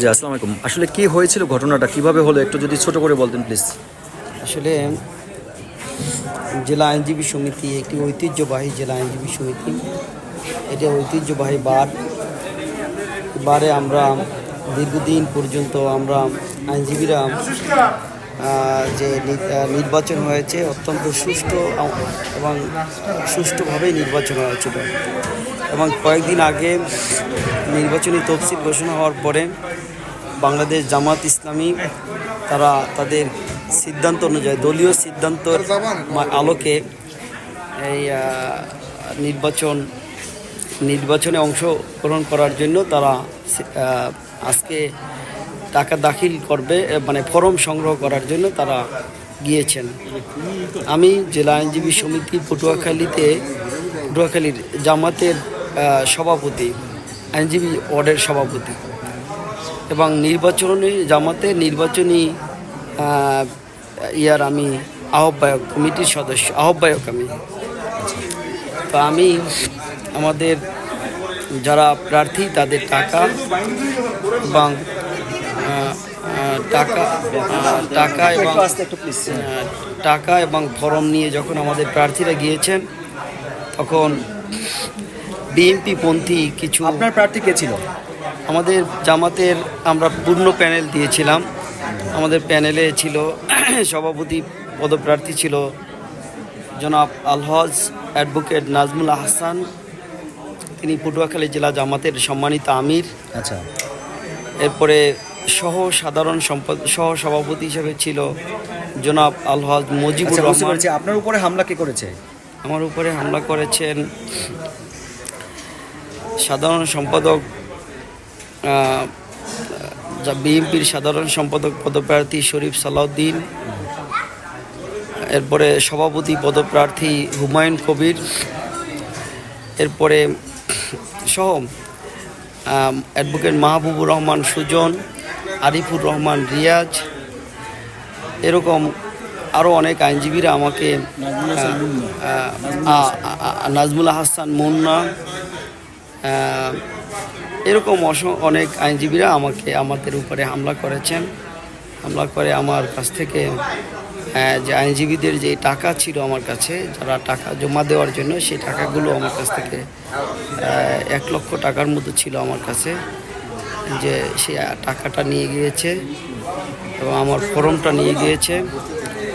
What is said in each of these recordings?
জি, আসসালামু আলাইকুম। আসলে কি হয়েছিল ঘটনাটা? কীভাবে হলো? একটু যদি ছোট করে বলতেন, প্লিজ। আসলে জেলা আইনজীবী সমিতি একটি ঐতিহ্যবাহী জেলা আইনজীবী সমিতি। এটা ঐতিহ্যবাহী বার। বারে আমরা দীর্ঘদিন পর্যন্ত আমরা আইনজীবীরা যে নির্বাচন হয়েছে, অত্যন্ত সুষ্ঠু এবং সুষ্ঠুভাবেই নির্বাচন হয়েছিল। এবং কয়েকদিন আগে নির্বাচনী তফসিল ঘোষণা হওয়ার পরে বাংলাদেশ জামাত ইসলামী, তারা তাদের সিদ্ধান্ত অনুযায়ী, দলীয় সিদ্ধান্তর মা- আলোকে এই নির্বাচন, নির্বাচনে অংশগ্রহণ করার জন্য তারা আজকে টাকা দাখিল করবে মানে ফর্ম সংগ্রহ করার জন্য তারা গিয়েছেন। আমি জেলা আইনজীবী সমিতি পটুয়াখালীতে, পটুয়াখালীর জামাতের সভাপতি, আইনজীবী ওয়ার্ডের সভাপতি। এবং নির্বাচনী জামাতে নির্বাচনী ইয়ার আমি আহ্বায়ক কমিটির সদস্য, আহ্বায়ক আমি। তো আমি আমাদের যারা প্রার্থী তাদের টাকা এবং টাকা টাকা এবং টাকা এবং ফরম নিয়ে যখন আমাদের প্রার্থীরা গিয়েছেন, তখন বিএনপি পন্থী কিছু আপনার প্রার্থী কে ছিল? আমাদের জামাতের আমরা পূর্ণ প্যানেল দিয়েছিলাম। আমাদের প্যানেলে ছিল সভাপতি পদপ্রার্থী ছিল জনাব আলহজ অ্যাডভোকেট নাজমুল আহসান তিনি পটুয়াখালী জেলা জামাতের সম্মানিত আমির। আচ্ছা। এরপরে সহ সাধারণ সম্পদ সহ সভাপতি হিসেবে ছিল জনাব আলহজ মুজিবুর আচ্ছা রহমান। আপনার উপরে হামলা কে করেছে? আমার উপরে হামলা করেছেন সাধারণ সম্পাদক বিএনপির সাধারণ সম্পাদক পদপ্রার্থী শরীফ সালাউদ্দিন, এরপরে সভাপতি পদপ্রার্থী হুমায়ুন কবির, এরপরে সহ অ্যাডভোকেট মাহবুবুর রহমান সুজন, আরিফুর রহমান রিয়াজ, এরকম আরও অনেক আইনজীবীরা আমাকে নাজমুল হাসান মুন্না এরকম অস- অনেক আইনজীবীরা আমাকে আমাদের উপরে হামলা করেছেন। হামলা করে আমার কাছ থেকে যে আইনজীবীদের যে টাকা ছিল আমার কাছে যারা টাকা জমা দেওয়ার জন্য সেই টাকাগুলো আমার কাছ থেকে এক লক্ষ টাকার মতো ছিল আমার কাছে যে সে টাকাটা নিয়ে গিয়েছে এবং আমার ফর্মটা নিয়ে গিয়েছে।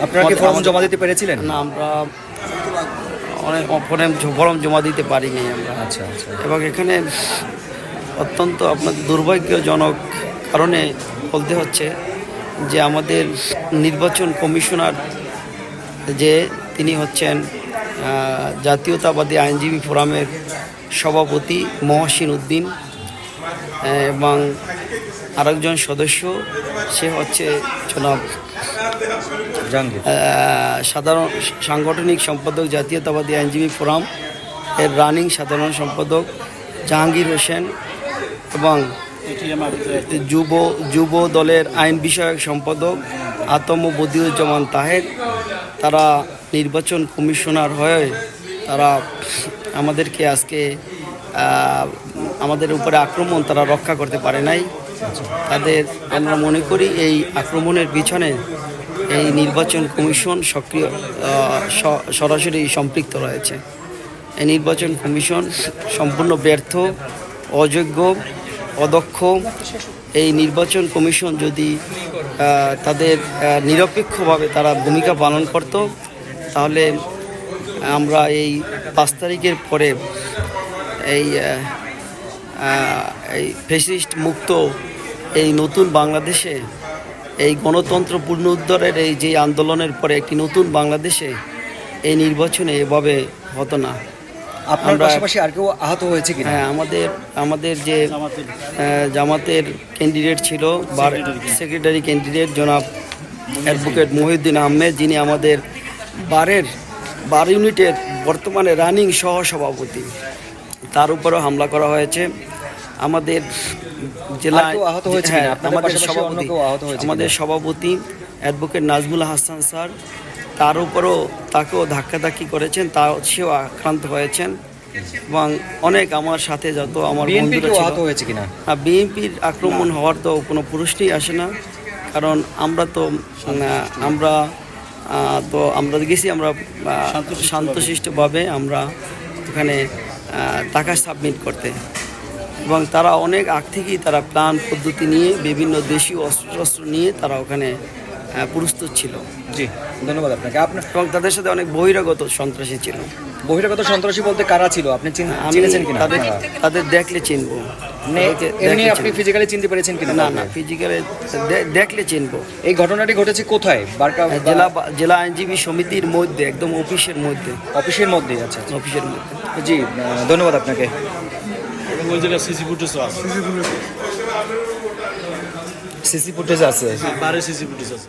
আপনারা কি ফর্ম জমা দিতে পেরেছিলেন? না আমরা অনেক ফর্ম ফর্ম জমা দিতে পারিনি আমরা। আচ্ছা আচ্ছা। এবং এখানে অত্যন্ত আপনার দুর্ভাগ্যজনক কারণে বলতে হচ্ছে যে আমাদের নির্বাচন কমিশনার যে তিনি হচ্ছেন জাতীয়তাবাদী আইনজীবী ফোরামের সভাপতি মহসিন উদ্দিন এবং আরেকজন সদস্য সে হচ্ছে জনাব সাধারণ সাংগঠনিক সম্পাদক জাতীয়তাবাদী আইনজীবী ফোরাম এর রানিং সাধারণ সম্পাদক জাহাঙ্গীর হোসেন এবং যুব যুব দলের আইন বিষয়ক সম্পাদক আতম বদিউজ্জামান তাহের। তারা নির্বাচন কমিশনার হয়ে তারা আমাদেরকে আজকে আমাদের উপরে আক্রমণ তারা রক্ষা করতে পারে নাই। তাদের আমরা মনে করি এই আক্রমণের পিছনে এই নির্বাচন কমিশন সক্রিয় সরাসরি সম্পৃক্ত রয়েছে। এই নির্বাচন কমিশন সম্পূর্ণ ব্যর্থ, অযোগ্য অদক্ষ। এই নির্বাচন কমিশন যদি তাদের নিরপেক্ষভাবে তারা ভূমিকা পালন করত, তাহলে আমরা এই পাঁচ তারিখের পরে এই এই ফেসিস্ট মুক্ত এই নতুন বাংলাদেশে, এই গণতন্ত্র পুনরুদ্ধারের এই যে আন্দোলনের পরে একটি নতুন বাংলাদেশে এই নির্বাচনে এভাবে হতো না। আপনার পাশাপাশি আর কেউ আহত হয়েছে কি হ্যাঁ আমাদের আমাদের যে জামাতের ক্যান্ডিডেট ছিল বার সেক্রেটারি ক্যান্ডিডেট জনাব অ্যাডভোকেট মহিউদ্দিন আহমেদ যিনি আমাদের বারের বার ইউনিটের বর্তমানে রানিং সহ সভাপতি তার উপরেও হামলা করা হয়েছে। আমাদের জেলা কেউ আহত হয়েছে হ্যাঁ, আমাদের সভাপতি কেউ আহত হয়েছে আমাদের সভাপতি অ্যাডভোকেট নাজমুল হাসান স্যার তার উপরও তাকেও ধাক্কাধাক্কি করেছেন তা সেও আক্রান্ত হয়েছেন। এবং অনেক আমার সাথে যত আমার হয়েছে কিনা? বিএনপির আক্রমণ হওয়ার তো কোনো প্রশ্নই আসে না। কারণ আমরা তো আমরা তো আমরা গেছি আমরা শান্তশিষ্টভাবে আমরা ওখানে টাকা সাবমিট করতে। এবং তারা অনেক আগ থেকেই তারা প্ল্যান পদ্ধতি নিয়ে বিভিন্ন দেশীয় অস্ত্র শস্ত্র নিয়ে তারা ওখানে প্রস্তুত ছিল। জি ধন্যবাদ আপনাকে। আপনার এবং তাদের সাথে অনেক বহিরাগত সন্ত্রাসী ছিল। বহিরাগত সন্ত্রাসী বলতে কারা ছিল? আপনি চিনেছেন কিনা? তাদের তাদের দেখলে চিনবো। এমনি আপনি ফিজিক্যালি চিনতে পেরেছেন কিনা? না না ফিজিক্যালে দেখলে চিনবো। এই ঘটনাটি ঘটেছে কোথায়? বারকা জেলা জেলা আইনজীবী সমিতির মধ্যে একদম অফিসের মধ্যে। অফিসের মধ্যে আছে অফিসের মধ্যে। জি ধন্যবাদ আপনাকে। সিসি ফুটেজ আছে। সিসি ফুটেজ আছে। বারে সিসি ফুটেজ আছে।